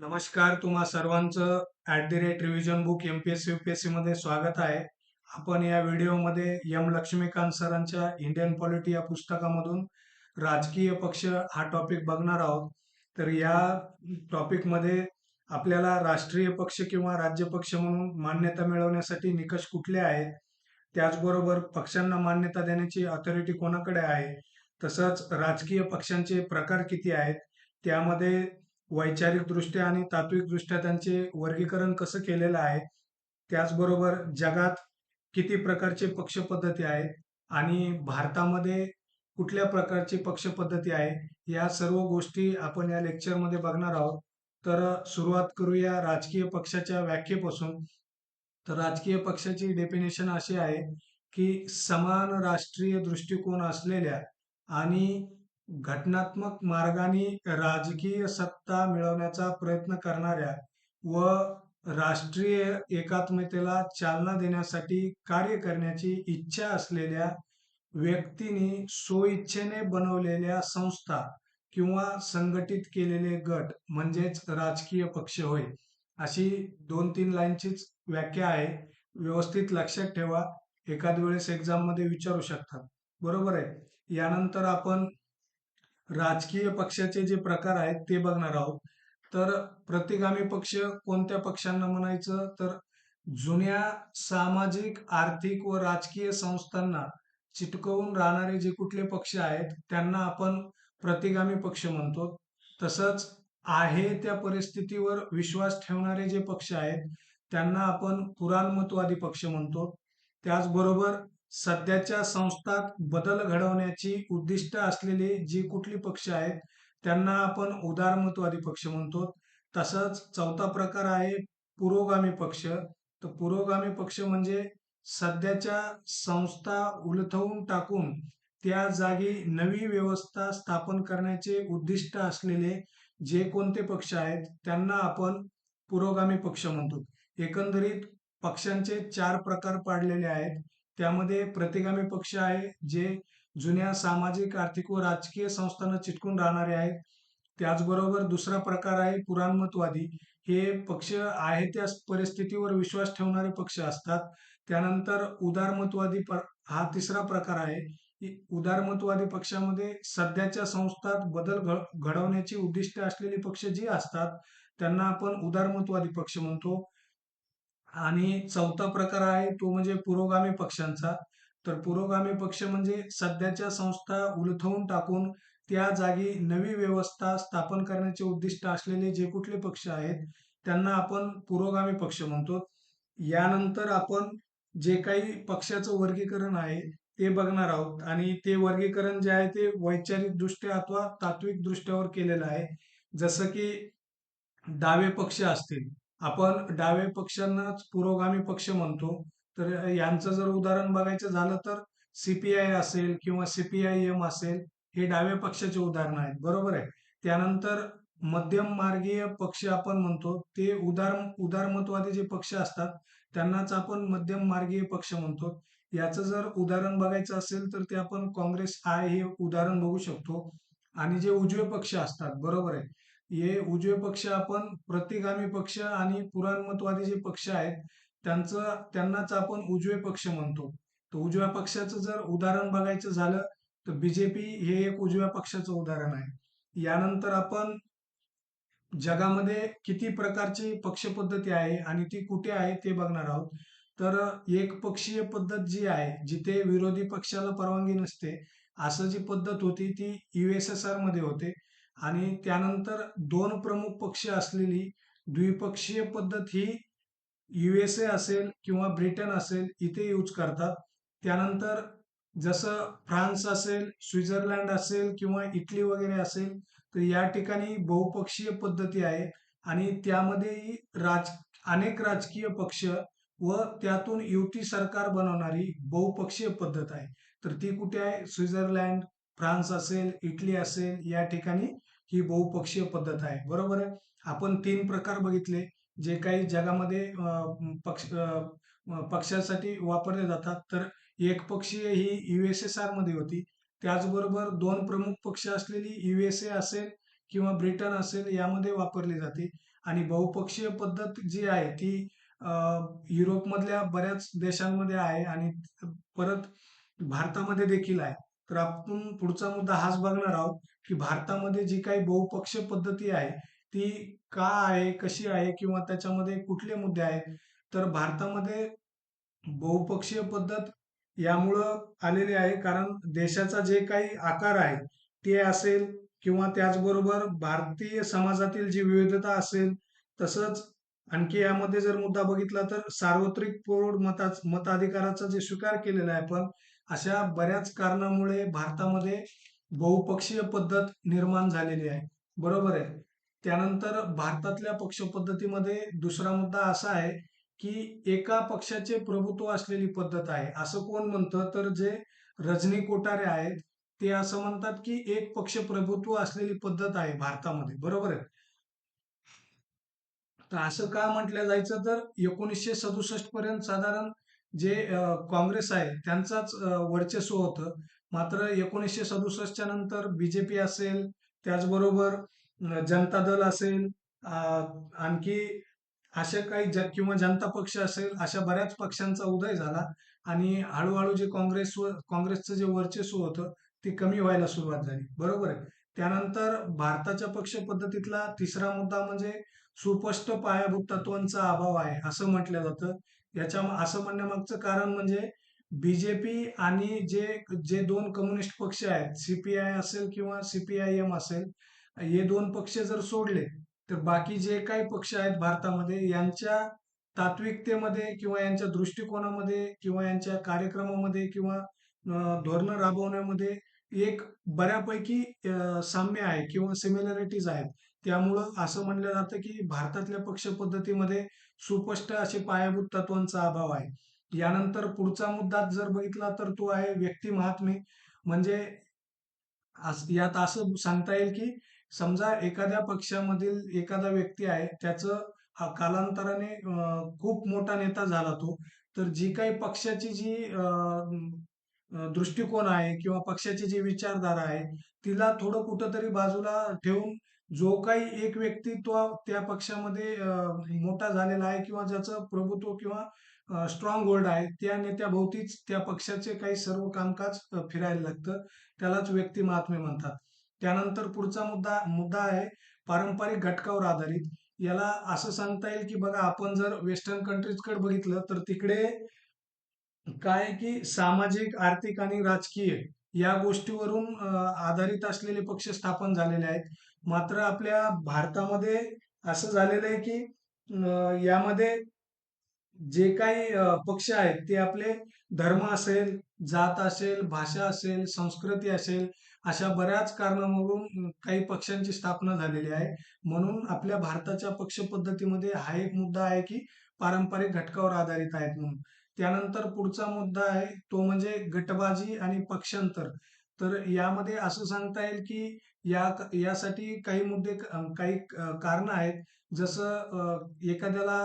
नमस्कार तुम्हा सर्वांचं at the rate revision book M P S C C मध्ये स्वागत आहे. आपण या व्हिडिओमध्ये एम लक्ष्मीकांत सरांच्या इंडियन पॉलिटी या पुस्तकामधून राजकीय पक्ष हा टॉपिक बघणार आहोत. तर या टॉपिकमध्ये आपल्याला राष्ट्रीय पक्ष किंवा राज्य पक्ष म्हणून मान्यता मिळवण्यासाठी निकष कुठले आहेत? त्याचबरोबर पक्षांना मान्यता देण्याची ऑथॉरिटी कोणाकडे आहे? तसंच राजकीय पक्षांचे प्रकार किती आहेत? त्यामध्ये वैचारिकदृष्ट्या आणि तात्विकदृष्ट्या त्यांचे वर्गीकरण कसं केलेलं आहे त्याचबरोबर जगात किती प्रकारचे पक्षपद्धती आहेत आणि भारतामध्ये कुठल्या प्रकारची पक्षपद्धती आहे या सर्व गोष्टी आपण या लेक्चरमध्ये बघणार आहोत. तर सुरुवात करूया राजकीय पक्षाच्या व्याख्येपासून. तर राजकीय पक्षाची डेफिनेशन अशी आहे की समान राष्ट्रीय दृष्टिकोन असलेल्या आणि घटनात्मक मार्गाने राजकीय सत्ता मिळवण्याचा प्रयत्न करणाऱ्या व राष्ट्रीय एकात्मतेला चालना देण्यासाठी कार्य करण्याची इच्छा असलेल्या व्यक्तीने स्वइच्छेने बनवलेल्या संस्था किंवा संघटित केलेले गट म्हणजेच राजकीय पक्ष होय अशी दोन तीन लाईनचीच व्याख्या आहे. व्यवस्थित लक्षात ठेवा. एखाद वेळेस एक्झाममध्ये विचारू शकतात. बरोबर आहे. यानंतर आपण राजकीय पक्षाचे जे प्रकार आहेत ते बघणार आहोत. तर प्रतिगामी पक्ष कोणत्या पक्षांना म्हणायचं? तर जुन्या सामाजिक आर्थिक व राजकीय संस्थांना चिटकवून राहणारे जे कुठले पक्ष आहेत त्यांना आपण प्रतिगामी पक्ष म्हणतो. तसंच आहे त्या परिस्थितीवर विश्वास ठेवणारे जे पक्ष आहेत त्यांना आपण पुराणमतवादी पक्ष म्हणतो. त्याचबरोबर सध्याच्या संस्थात बदल घडवण्याची उद्दिष्ट असलेले जी कुठली पक्ष आहेत त्यांना आपण उदारमतवादी पक्ष म्हणतो. तसंच चौथा प्रकार आहे पुरोगामी पक्ष. तर पुरोगामी पक्ष म्हणजे सध्याच्या संस्था उलथवून टाकून त्या जागी नवी व्यवस्था स्थापन करण्याचे उद्दिष्ट असलेले जे कोणते पक्ष आहेत त्यांना आपण पुरोगामी पक्ष म्हणतो. एकंदरीत पक्षांचे चार प्रकार पाडलेले आहेत. त्यामध्ये प्रतिगामी पक्ष आहे जे जुन्या सामाजिक आर्थिक व राजकीय संस्थांना चिटकून राहणारे आहेत. त्याचबरोबर दुसरा प्रकार आहे पुराणमतवादी. हे पक्ष आहे त्या परिस्थितीवर विश्वास ठेवणारे पक्ष असतात. त्यानंतर उदारमतवादी हा तिसरा प्रकार आहे. उदारमतवादी पक्षामध्ये सध्याच्या संस्थात बदल घडवण्याची उद्दिष्ट असलेले पक्ष जे असतात त्यांना आपण उदारमतवादी पक्ष म्हणतो. आणि चौथा प्रकार आहे तो म्हणजे पुरोगामी पक्षांचा तर पुरोगामी पक्ष म्हणजे सध्याच्या संस्था उलथवून टाकून त्या जागी नवी व्यवस्था स्थापन करण्याचे उद्दिष्ट असलेले जे कुठले पक्ष आहेत त्यांना आपण पुरोगामी पक्ष म्हणतो. यानंतर आपण जे काही पक्षाचं वर्गीकरण आहे ते बघणार आहोत. आणि ते वर्गीकरण जे आहे ते वैचारिक दृष्ट्या अथवा तात्विक दृष्ट्यावर केलेलं आहे. जसं की डावे पक्ष असतील. आपण डावे पक्षांनाच पुरोगामी पक्ष म्हणतो. तर यांचं जर उदाहरण बघायचं झालं तर सीपीआय असेल किंवा सीपीआय एम असेल हे डाव्या पक्षाचे उदाहरण आहेत. बरोबर आहे? त्यानंतर मध्यम मार्गीय पक्ष आपण म्हणतो ते उदार उदारमतवादी जे पक्ष असतात त्यांनाच आपण मध्यम मार्गीय पक्ष म्हणतो. याचं जर उदाहरण बघायचं असेल तर ते आपण काँग्रेस आय हे उदाहरण बघू शकतो. आणि जे उजवे पक्ष असतात बरोबर आहे? हे उजवे पक्ष आपण प्रतिगामी पक्ष आणि पुराणमतवादी जे पक्ष आहेत त्यांचं त्यांनाच आपण उजवे पक्ष म्हणतो. तर उजव्या पक्षाचं जर उदाहरण बघायचं झालं तर बीजेपी हे एक उजव्या पक्षाचं उदाहरण आहे. यानंतर आपण जगामध्ये किती प्रकारची पक्ष पद्धती आहे आणि ती कुठे आहे ते बघणार आहोत. तर एक पक्षीय पद्धत जी आहे जिथे विरोधी पक्षाला परवानगी नसते असं जी पद्धत होती ती युएसएसआरमध्ये होते. आणि त्यानंतर दोन प्रमुख पक्ष असलेली द्विपक्षीय पद्धत ही युएसए असेल किंवा ब्रिटन असेल इथे यूज करतात. त्यानंतर जसं फ्रान्स असेल स्वित्झर्लंड असेल किंवा इटली वगैरे असेल तर या ठिकाणी बहुपक्षीय पद्धती आहे. आणि त्यामध्येही राज अनेक राजकीय पक्ष व त्यातून युती सरकार बनवणारी बहुपक्षीय पद्धत आहे. तर ती कुठे आहे? स्वित्झर्लंड फ्रान्स असेल इटली असेल या ठिकाणी ही बहुपक्षीय पद्धत आहे. बरोबर आहे? आपण तीन प्रकार बघितले जे काही जगामध्ये पक्ष पक्षासाठी वापरले जातात. तर एक पक्षीय ही युएसएसआरमध्ये होती. त्याचबरोबर दोन प्रमुख पक्ष असलेली युएसए असेल किंवा ब्रिटन असेल यामध्ये वापरली जाते. आणि बहुपक्षीय पद्धत जी आहे ती युरोपमधल्या बऱ्याच देशांमध्ये आहे आणि परत भारतामध्ये देखील आहे. तर आपण पुढचा मुद्दा हाच बघणार आहोत. की भारतामध्ये जी काही बहुपक्षीय पद्धती आहे ती का आहे कशी आहे किंवा त्याच्यामध्ये कुठले मुद्दे आहेत? तर भारतामध्ये बहुपक्षीय पद्धत यामुळं आलेली आहे. कारण देशाचा जे काही आकार आहे ते असेल किंवा त्याचबरोबर भारतीय समाजातील जी विविधता असेल तसंच आणखी यामध्ये जर मुद्दा बघितला तर सार्वत्रिक प्रौढ मता मताधिकाराचा जे स्वीकार केलेला आहे पण अशा बऱ्याच कारणामुळे भारतामध्ये बहुपक्षीय पद्धत निर्माण झालेली आहे. बरोबर आहे. त्यानंतर भारतातल्या पक्ष पद्धतीमध्ये दुसरा मुद्दा असा आहे की एका पक्षाचे प्रभुत्व असलेली पद्धत आहे. असं कोण म्हणतं? तर जे रजनी कोटारे आहेत ते असं म्हणतात की एक पक्ष प्रभुत्व असलेली पद्धत आहे भारतामध्ये. बरोबर आहे? तर असं का म्हटलं जायचं? तर एकोणीसशे सदुसष्ट पर्यंत साधारण जे काँग्रेस आहे त्यांचाच वर्चस्व होतं. मात्र एकोणीसशे सदुसष्टच्या नंतर बीजेपी असेल त्याचबरोबर जनता दल असेल आणखी अशा काही ज किंवा जनता पक्ष असेल अशा बऱ्याच पक्षांचा उदय झाला आणि हळूहळू जे काँग्रेस काँग्रेसचं जे वर्चस्व होतं ते कमी व्हायला सुरुवात झाली. बरोबर आहे. त्यानंतर भारताच्या पक्ष पद्धतीतला तिसरा मुद्दा म्हणजे सुस्पष्ट पायाभूत तत्वांचा अभाव आहे असं म्हटलं जातं. याच्या असं म्हणण्यामागचं कारण म्हणजे बीजेपी आणि जे जे दोन कम्युनिस्ट पक्ष आहेत सीपीआय असेल किंवा सीपीआयएम असेल हे दोन पक्ष जर सोडले तर बाकी जे काही पक्ष आहेत भारतामध्ये यांच्या तात्विकतेमध्ये किंवा यांच्या दृष्टिकोनामध्ये किंवा यांच्या कार्यक्रमामध्ये किंवा धोरणं राबवण्यामध्ये एक बऱ्यापैकी साम्य आहे किंवा सिमिलॅरिटीज आहेत. त्यामुळं असं म्हणलं जातं की भारतातल्या पक्ष पद्धतीमध्ये सुस्पष्ट असे पायाभूत तत्वांचा अभाव आहे. यानंतर पुढचा मुद्दा जर बघितला तर तो आहे व्यक्ती महात्मे. म्हणजे यात असं सांगता येईल की समजा एखाद्या पक्षामधील एखादा व्यक्ती आहे त्याचं हा कालांतराने खूप मोठा नेता झाला तो. तर जी काही पक्षाची जी अं, दृष्टिकोन आहे किंवा पक्षाची जी विचारधारा आहे तिला थोडं कुठंतरी बाजूला ठेवून जो काही एक व्यक्ती तो त्या पक्षामध्ये मोठा झालेला आहे किंवा ज्याचं प्रभुत्व किंवा स्ट्रॉंग होल्ड आहे. त्या नेत्याभोवतीच त्या पक्षाचे काही सर्व कामकाज फिरायला लागतं. त्यालाच व्यक्ती महात्मे म्हणतात. त्यानंतर पुढचा मुद्दा मुद्दा आहे पारंपरिक घटकावर आधारित. याला असं सांगता येईल की बघा आपण जर वेस्टर्न कंट्रीजकडे बघितलं तर तिकडे काय आहे की सामाजिक आर्थिक आणि राजकीय या गोष्टीवरून आधारित असलेले पक्ष स्थापन झालेले आहेत. मात्र आपल्या भारतामध्ये असं झालेलं आहे की यामध्ये जे काही पक्ष आहेत ते आपले धर्म असेल जात असेल भाषा असेल संस्कृती असेल अशा बऱ्याच कारणांवरून काही पक्षांची स्थापना झालेली आहे. म्हणून आपल्या भारताच्या पक्ष पद्धतीमध्ये हा एक मुद्दा आहे की पारंपरिक घटकावर आधारित आहेत म्हणून. त्यानंतर पुढचा मुद्दा आहे तो म्हणजे गटबाजी आणि पक्षांतर. तर यामध्ये असं सांगता येईल की या यासाठी काही मुद्दे काही कारण आहेत. जसं एखाद्याला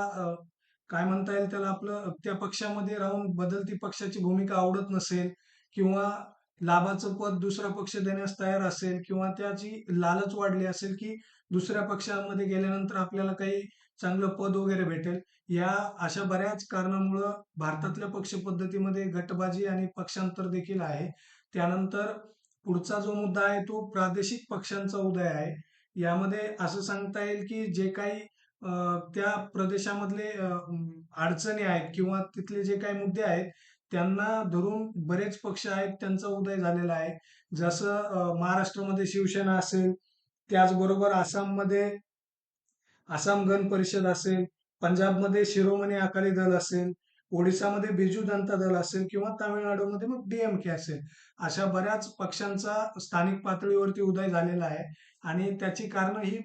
काय म्हणता येईल त्याला? आपलं त्या पक्षामध्ये राहून बदलती पक्षाची भूमिका आवडत नसेल किंवा लाभाचं पद दुसरा पक्ष देण्यास तयार असेल किंवा त्याची लालच वाढली असेल की दुसऱ्या पक्षामध्ये गेल्यानंतर आपल्याला काही चांगलं पद वगैरे भेटेल या अशा बऱ्याच कारणामुळं भारतातल्या पक्ष पद्धतीमध्ये गटबाजी आणि पक्षांतर देखील आहे. त्यानंतर पुढचा जो मुद्दा आहे तो प्रादेशिक पक्षांचा उदय आहे. यामध्ये असं सांगता येईल की जे काही त्या प्रदेशामधले अडचणी आहेत किंवा तिथले जे काही मुद्दे आहेत त्यांना धरून बरेच पक्ष आहेत त्यांचा उदय झालेला आहे. जसं महाराष्ट्रामध्ये शिवसेना असेल त्याचबरोबर आसाममध्ये आसाम गण परिषद असेल पंजाबमध्ये शिरोमणी अकाली दल असेल ओडिसामध्ये बिजू जनता दल असेल किंवा तामिळनाडूमध्ये मग डीएमके असेल अशा बऱ्याच पक्षांचा स्थानिक पातळीवरती उदय झालेला आहे. आणि त्याची कारणं ही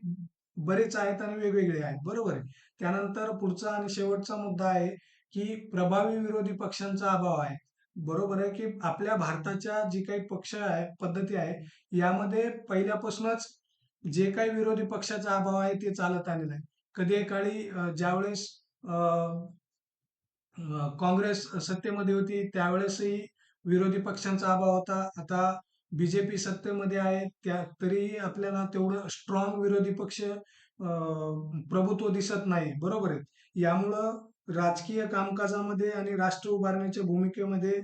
बरेच आहेत आणि वेगवेगळे आहेत. बरोबर आहे. त्यानंतर पुढचा आणि शेवटचा मुद्दा आहे की प्रभावी विरोधी पक्षांचा अभाव आहे. बरोबर आहे की आपल्या भारताच्या जी काही पक्ष आहे पद्धती आहे यामध्ये पहिल्यापासूनच जे काही विरोधी पक्षाचा अभाव आहे ते चालत आलेलं आहे. कधी काळी ज्यावेळेस काँग्रेस सत्तेमध्ये होती त्यावेळेसही विरोधी पक्षांचा अभाव होता. आता बीजेपी सत्तेमध्ये आहे त्या तरीही आपल्याला तेवढं स्ट्रॉंग विरोधी पक्ष अं, प्रभुत्व दिसत नाही. बरोबर आहे? यामुळं राजकीय कामकाजामध्ये आणि राष्ट्र उभारण्याच्या भूमिकेमध्ये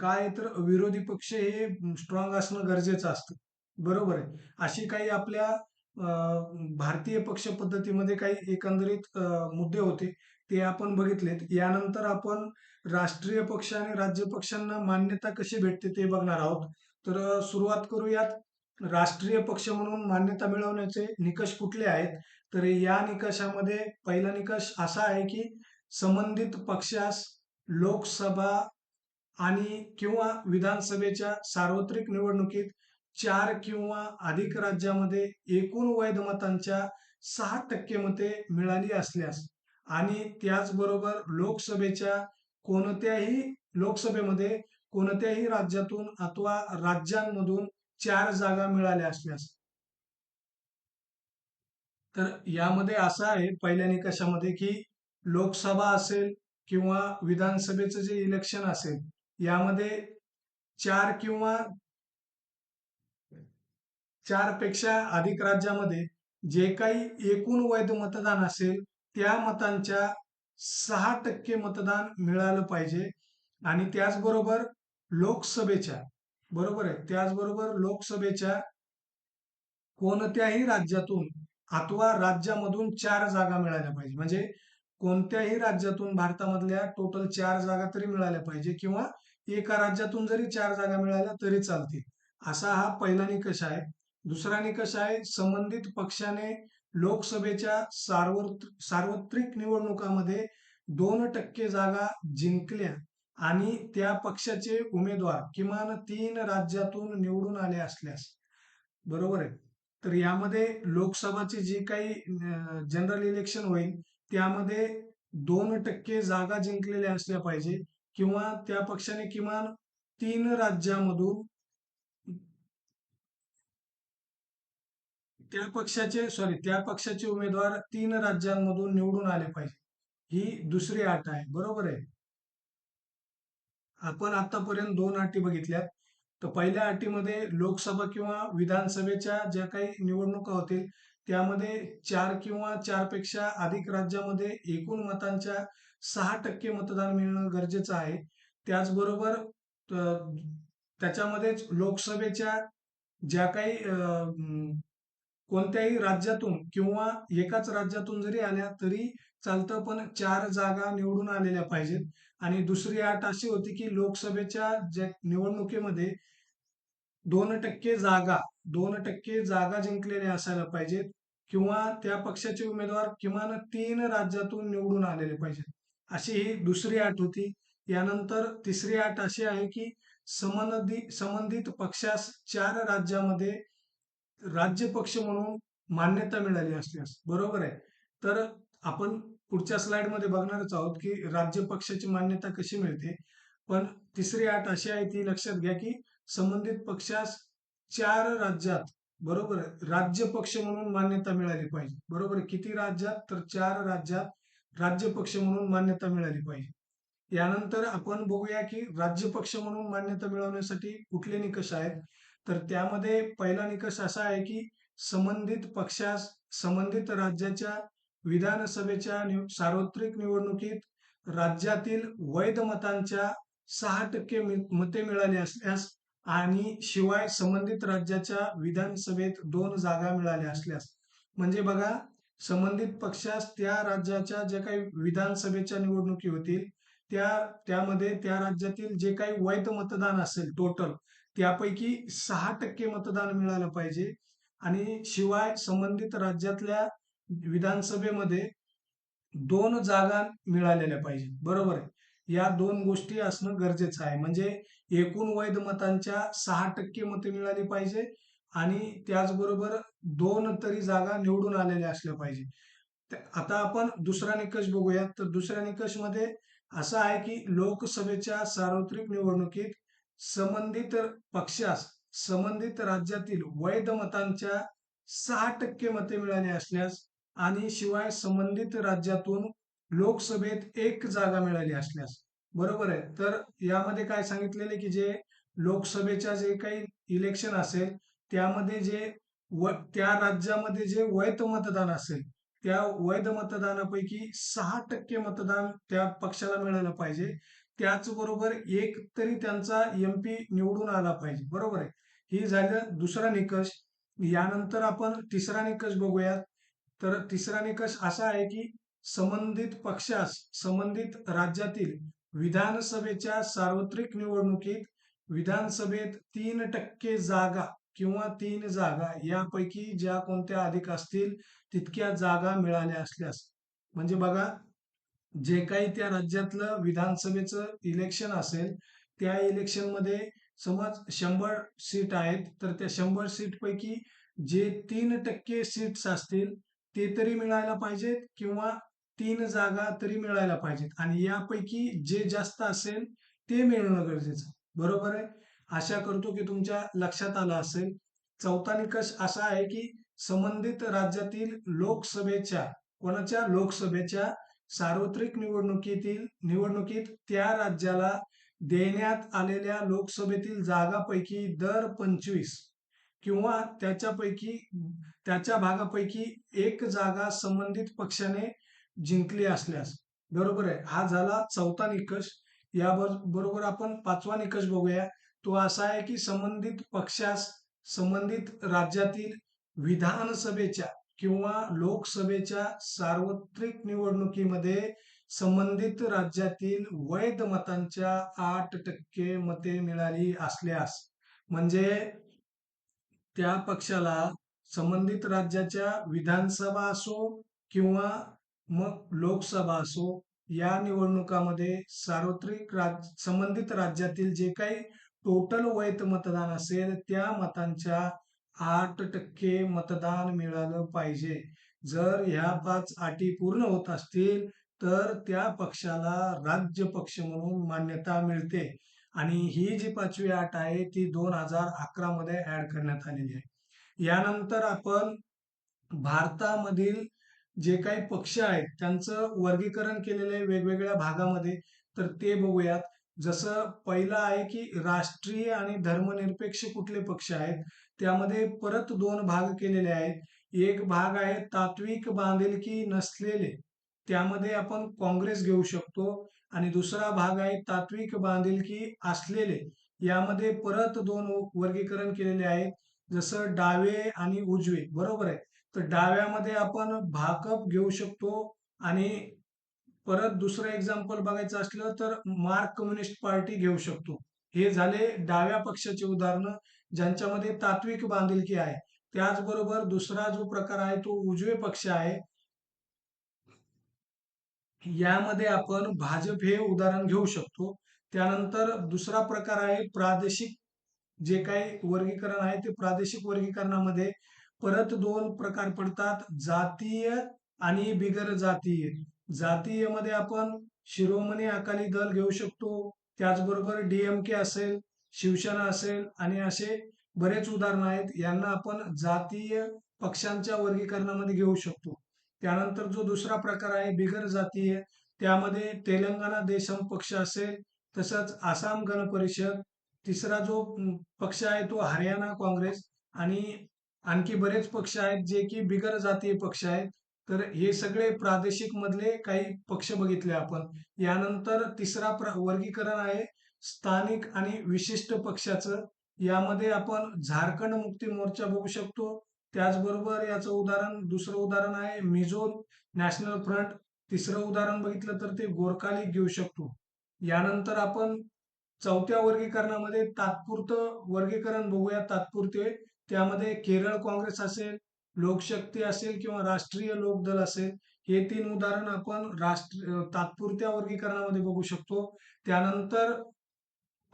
काय तर विरोधी पक्ष हे स्ट्रॉंग असणं गरजेचं असतं. बरोबर आहे? अशी काही आपल्या अं, भारतीय पक्ष पद्धतीमध्ये काही एकंदरीत मुद्दे होते ते आपण बघितलेत. यानंतर आपण राष्ट्रीय पक्ष आणि राज्य पक्षांना मान्यता कशी भेटते ते बघणार आहोत. तर सुरुवात करूयात. राष्ट्रीय पक्ष म्हणून मान्यता मिळवण्याचे निकष कुठले आहेत? तर या निकषामध्ये पहिला निकष असा आहे की संबंधित पक्षास लोकसभा आणि किंवा विधानसभेच्या सार्वत्रिक निवडणुकीत चार किंवा अधिक राज्यामध्ये एकूण वैध मतांच्या सहा टक्के मते मिळाली असल्यास आणि त्याचबरोबर लोकसभेच्या कोणत्याही लोकसभेमध्ये कोणत्याही राज्यातून अथवा राज्यांमधून चार जागा मिळाल्या असल्यास. तर यामध्ये असं आहे पहिल्या निकषामध्ये की लोकसभा असेल किंवा विधानसभेचं जे इलेक्शन असेल यामध्ये चार किंवा चारपेक्षा अधिक राज्यामध्ये जे काही एकूण वैध मतदान असेल त्या मतांच्या सहा टक्के मतदान मिळालं पाहिजे. आणि त्याचबरोबर लोकसभेच्या. बरोबर आहे. त्याचबरोबर लोकसभेच्या कोणत्याही राज्यातून अथवा राज्यामधून चार जागा मिळाल्या पाहिजे. म्हणजे कोणत्याही राज्यातून भारतामधल्या टोटल चार जागा तरी मिळाल्या पाहिजे किंवा एका राज्यातून जरी चार जागा मिळाल्या तरी चालतील. असा हा पहिला निकष आहे. दुसरा निकष आहे संबंधित पक्षाने लोकसभेच्या सार्वत्र सार्वत्रिक निवडणुकामध्ये दोन टक्के जागा जिंकल्या. आणि त्या पक्षाचे उमेदवार किमान तीन राज्यातून निवडून आले असल्यास बरोबर आहे? तर यामध्ये लोकसभाचे जे काही जनरल इलेक्शन होईल त्यामध्ये दोन टक्के जागा जिंकलेल्या असल्या पाहिजे किंवा त्या पक्षाने किमान तीन राज्यामधून त्या पक्षाचे सॉरी त्या पक्षाचे उमेदवार तीन राज्यांमधून निवडून आले पाहिजे. ही दुसरी अट आहे बरोबर आहे? आपण आतापर्यंत दोन अटी बघितल्यात तर पहिल्या अटीमध्ये लोकसभा किंवा विधानसभेच्या ज्या काही निवडणुका होतील त्यामध्ये चार किंवा चारपेक्षा अधिक राज्यामध्ये एकूण मतांच्या सहा टक्के मतदान मिळणं गरजेचं आहे. त्याचबरोबर त्याच्यामध्येच लोकसभेच्या ज्या काही अं, कोणत्याही राज्यातून किंवा एकाच राज्यातून जरी आल्या तरी चालतं पण चार जागा निवडून आलेल्या पाहिजेत. आणि दुसरी अट अशी होती की लोकसभेच्या ज्या निवडणुकीमध्ये दोन टक्के जागा दोन टक्के जागा जिंकलेल्या असायला पाहिजेत किंवा त्या पक्षाचे उमेदवार किमान तीन राज्यातून निवडून आलेले पाहिजेत. अशी ही दुसरी अट होती. यानंतर तिसरी अट अशी आहे की संबंधित संबंधित पक्षास चार राज्यामध्ये राज्य पक्ष म्हणून मान्यता मिळाली असल्यास. बरोबर आहे? तर आपण पुढच्या स्लाइडमध्ये बघणारच आहोत की राज्य पक्षाची मान्यता कशी मिळते. पण तिसरी अट अशी आहे ती लक्षात घ्या की संबंधित पक्षास चार राज्यात बरोबर राज्य पक्ष म्हणून मान्यता मिळाली पाहिजे. बरोबर आहे किती राज्यात? तर चार राज्यात राज्य पक्ष म्हणून मान्यता मिळाली पाहिजे. यानंतर आपण बघूया की राज्य पक्ष म्हणून मान्यता मिळवण्यासाठी कुठले निकष आहेत. तर त्यामध्ये पहिला निकष असा आहे की संबंधित पक्षास संबंधित राज्याच्या विधानसभेच्या निव- सार्वत्रिक निवडणुकीत राज्यातील वैध मतांच्या सहा टक्के मते मिळाली असल्यास आणि शिवाय संबंधित राज्याच्या विधानसभेत दोन जागा मिळाल्या असल्यास. म्हणजे बघा संबंधित पक्षास त्या राज्याच्या ज्या काही विधानसभेच्या निवडणुकी होतील त्या त्यामध्ये त्या राज्यातील जे काही वैध मतदान असेल टोटल त्यापैकी सहा टक्के मतदान मिळालं पाहिजे. आणि शिवाय संबंधित राज्यातल्या विधानसभेमध्ये दोन जागा मिळालेल्या पाहिजेत. बरोबर आहे. या दोन गोष्टी असणं गरजेचं आहे. म्हणजे एकूण वैध मतांच्या सहा टक्के मते मिळाली पाहिजे आणि त्याचबरोबर दोन तरी जागा निवडून आलेल्या असल्या पाहिजे. आता आपण दुसरा निकष बघूयात. तर दुसऱ्या निकषमध्ये असा आहे की लोकसभेच्या सार्वत्रिक निवडणुकीत संबंधित पक्षास संबंधित राज्यातील वैध मतांच्या सहा टक्के मते मिळाली असल्यास आणि शिवाय संबंधित राज्यातून लोकसभेत एक जागा मिळाली असल्यास. बरोबर आहे. तर यामध्ये काय सांगितलेले की जे लोकसभेच्या जे काही इलेक्शन असेल त्यामध्ये जे व त्या राज्यामध्ये जे वैध मतदान असेल त्या वैध मतदानापैकी सहा टक्के मतदान त्या पक्षाला मिळालं पाहिजे. त्याचबरोबर एक तरी त्यांचा एमपी निवडून आला पाहिजे. बरोबर आहे. ही झालं दुसरा निकष. यानंतर आपण तिसरा निकष बघूयात. तर तिसरा निकष असा आहे की संबंधित पक्षास संबंधित राज्यातील विधानसभेच्या सार्वत्रिक निवडणुकीत विधानसभेत तीन टक्के जागा किंवा तीन जागा यापैकी ज्या कोणत्या अधिक असतील तितक्या जागा मिळाल्या असल्यास. म्हणजे बघा जे काही त्या राज्यातलं विधानसभेचं इलेक्शन असेल त्या इलेक्शनमध्ये समज शंभर सीट आहेत तर त्या शंभर सीट पैकी जे तीन टक्के सीट्स असतील ते तरी मिळायला पाहिजेत किंवा तीन जागा तरी मिळायला पाहिजेत. आणि यापैकी जे जास्त असेल ते मिळणं गरजेचं. बरोबर आहे? आशा करतो की तुमच्या लक्षात आलं असेल. चौथा निकष असा आहे की संबंधित राज्यातील लोकसभेच्या कोणाच्या लोकसभेच्या सार्वत्रिक निवडणुकीतील निवडणुकीत त्या राज्याला देण्यात आलेल्या लोकसभेतील जागापैकी दर पंचवीस. किंवा त्याच्यापैकी त्याच्या भागापैकी एक जागा संबंधित पक्षाने जिंकली असल्यास बरोबर आहे? हा झाला चौथा निकष. या बरोबर आपण पाचवा निकष बघूया. तो असा आहे की संबंधित पक्षास संबंधित राज्यातील विधानसभेच्या किंवा लोकसभेच्या सार्वत्रिक निवडणुकीमध्ये संबंधित राज्यातील वैध मतांच्या आठ टक्के मते मिळाली असल्यास म्हणजे त्या पक्षाला संबंधित राज्याच्या विधानसभा असो किंवा मग लोकसभा असो या निवडणुकामध्ये सार्वत्रिक राज संबंधित राज्यातील जे काही टोटल वैध मतदान असेल त्या मतांच्या आठ टक्के मतदान मिळालं पाहिजे. जर ह्या पाच अटी पूर्ण होत असतील तर त्या पक्षाला राज्य पक्ष म्हणून मान्यता मिळते. आणि ही जी पाचवी अट आहे ती दोन हजार अकरा मध्ये ऍड करण्यात आलेली आहे. यानंतर आपण भारतामधील जे काही पक्ष आहेत त्यांचं वर्गीकरण केलेलं आहे वेगवेगळ्या भागामध्ये तर ते बघूयात. जसं पहिलं आहे की राष्ट्रीय आणि धर्मनिरपेक्ष कुठले पक्ष आहेत त्यामध्ये परत दोन भाग केलेले आहेत. एक भाग आहे तात्विक बांधिलकी नसलेले त्यामध्ये आपण काँग्रेस घेऊ शकतो. आणि दुसरा भाग आहे तात्विक बांधिलकी असलेले. यामध्ये परत दोन वर्गीकरण केलेले आहेत. जसं डावे आणि उजवे बरोबर आहे? तर डाव्यामध्ये आपण भाकप घेऊ शकतो आणि परत दुसरं एक्झाम्पल बघायचं असलं तर मार्क कम्युनिस्ट पार्टी घेऊ शकतो. हे झाले डाव्या पक्षाचे उदाहरण ज्यांच्यामध्ये तात्विक बांधिलकी आहे. त्याचबरोबर दुसरा जो प्रकार आहे तो उजवे पक्ष आहे. यामध्ये आपण भाजप हे उदाहरण घेऊ शकतो. त्यानंतर दुसरा प्रकार आहे प्रादेशिक जे काही वर्गीकरण आहे ते प्रादेशिक वर्गीकरणामध्ये परत दोन प्रकार पडतात जातीय आणि बिगर जातीय जातीयमध्ये आपण शिरोमणी अकाली दल घेऊ शकतो त्याचबरोबर डीएमके असेल शिवसेना असेल आणि असे बरेच उदाहरण आहेत. यांना आपण जातीय पक्षांच्या वर्गीकरणामध्ये घेऊ शकतो. त्यानंतर जो दुसरा प्रकार आहे बिगर जातीय त्यामध्ये तेलंगणा देशम पक्ष असेल तसंच आसाम गण परिषद तिसरा जो पक्ष आहे तो हरियाणा काँग्रेस आणि आणखी बरेच पक्ष आहेत जे की बिगर जातीय पक्ष आहेत. तर हे सगळे प्रादेशिक मधले काही पक्ष बघितले आपण. यानंतर तिसरा वर्गीकरण आहे स्थानिक आणि विशिष्ट पक्षाचं. यामध्ये आपण झारखंड मुक्ती मोर्चा बघू शकतो त्याचबरोबर याचं उदाहरण दुसरं उदाहरण आहे मिझो नॅशनल फ्रंट. तिसरं उदाहरण बघितलं तर ते गोरखाली घेऊ शकतो. यानंतर आपण चौथ्या वर्गीकरणामध्ये तात्पुरतं वर्गीकरण बघूया. तात्पुरते त्यामध्ये केरळ काँग्रेस असेल लोकशक्ती असेल किंवा राष्ट्रीय लोकदल असेल हे तीन उदाहरण आपण राष्ट्र तात्पुरत्या वर्गीकरणामध्ये बघू शकतो. त्यानंतर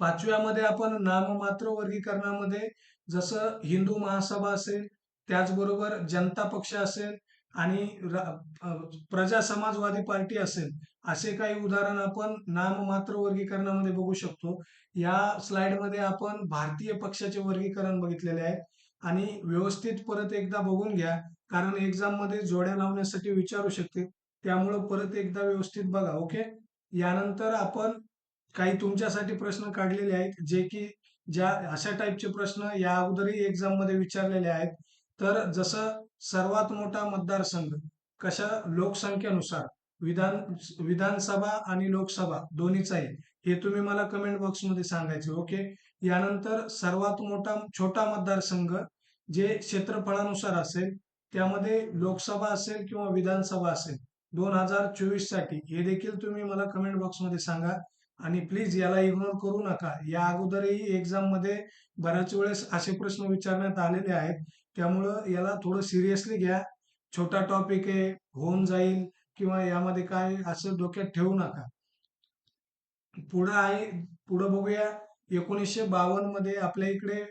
पाचव्यामध्ये आपण नाममात्र वर्गीकरणामध्ये जसं हिंदू महासभा असेल त्याचबरोबर जनता पक्ष असेल आणि प्रजा समाजवादी पार्टी असेल असे काही उदाहरण आपण नाममात्र वर्गीकरणामध्ये बघू शकतो. या स्लाइडमध्ये आपण भारतीय पक्षाचे वर्गीकरण बघितलेले आहे. आणि व्यवस्थित परत एकदा बघून घ्या कारण एक्झाममध्ये जोड्या लावण्यासाठी विचारू शकते. त्यामुळं परत एकदा व्यवस्थित बघा ओके? यानंतर आपण काही तुमच्यासाठी प्रश्न काढलेले आहेत जे की ज्या अशा टाईपचे प्रश्न या अगोदरही एक्झाममध्ये विचारलेले आहेत. तर जसं सर्वात मोठा मतदारसंघ कशा लोकसंख्येनुसार विधान विधानसभा आणि लोकसभा दोन्हीचा आहे हे तुम्ही मला कमेंट बॉक्समध्ये सांगायचे ओके यानंतर सर्वात मोठा छोटा मतदारसंघ जे क्षेत्रफळानुसार असेल त्यामध्ये लोकसभा असेल किंवा विधानसभा असेल दोन हजार चोवीससाठी हे देखील तुम्ही मला कमेंट बॉक्समध्ये सांगा. आणि प्लीज याला इग्नोर करू नका. या अगोदरही एक्झाममध्ये बऱ्याच वेळेस असे प्रश्न विचारण्यात आलेले आहेत. त्यामुळं याला थोडं सिरियसली घ्या. छोटा टॉपिक आहे होऊन जाईल किंवा यामध्ये काय असं डोक्यात ठेवू नका. पुढं आहे पुढं बघूया. एकोणीसशे बावन्नमध्ये आपल्या इकडे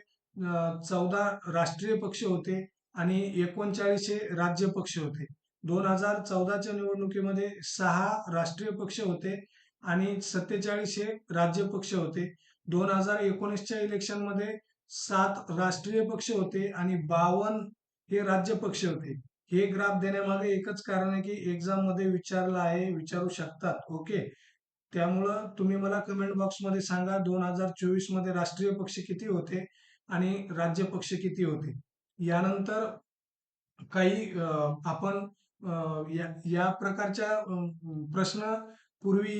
चौदा राष्ट्रीय पक्ष होते आणि एकोणचाळीसशे राज्य पक्ष होते. दोन हजार चौदाच्या निवडणुकीमध्ये सहा राष्ट्रीय पक्ष होते आणि सत्तेचाळीसशे राज्य पक्ष होते. दोन हजार एकोणीसच्या इलेक्शनमध्ये सात राष्ट्रीय पक्ष होते आणि बावन हे राज्य पक्ष होते. हे ग्राफ देण्यामागे एकच कारण आहे की एक्झाममध्ये विचारलं आहे विचारू शकतात. ओके त्यामुळं तुम्ही मला कमेंट बॉक्समध्ये सांगा दोन हजार चोवीसमध्ये राष्ट्रीय पक्ष किती होते आणि राज्य पक्ष किती होते? यानंतर काही आपण या प्रकारच्या प्रश्न पूर्वी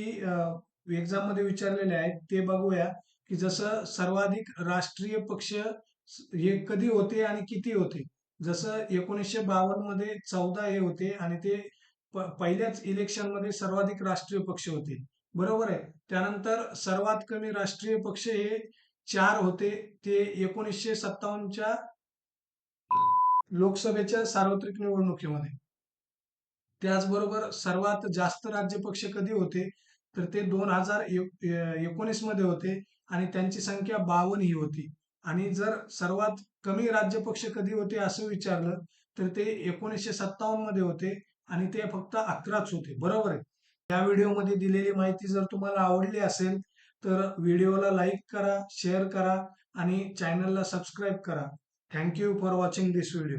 एक्झाममध्ये विचारलेले आहेत ते बघूया. की जसं सर्वाधिक राष्ट्रीय पक्ष हे कधी होते आणि किती होते? जसं एकोणीसशे बावन्नमध्ये चौदा हे होते आणि ते पहिल्याच इलेक्शनमध्ये सर्वाधिक राष्ट्रीय पक्ष होते. बरोबर आहे? त्यानंतर सर्वात कमी राष्ट्रीय पक्ष हे चार होते. ते एकोणीसशे सत्तावन्नच्या लोकसभेच्या सार्वत्रिक निवडणुकीमध्ये. त्याचबरोबर सर्वात जास्त राज्य पक्ष कधी होते? तर ते दोन हजार एकोणीसमध्ये होते. आणि त्यांची संख्या बावन्न ही होती. आणि जर सर्वात कमी राज्य पक्ष कधी होते असं विचारलं तर ते एकोणीसशे सत्तावन्नमध्ये होते आणि ते फक्त अकराच होते. बरोबर आहे. या व्हिडिओमध्ये दिलेली माहिती जर तुम्हाला आवडली असेल तर व्हिडिओला लाईक करा शेअर करा आणि चॅनलला सबस्क्राईब करा. Thank you for watching this video.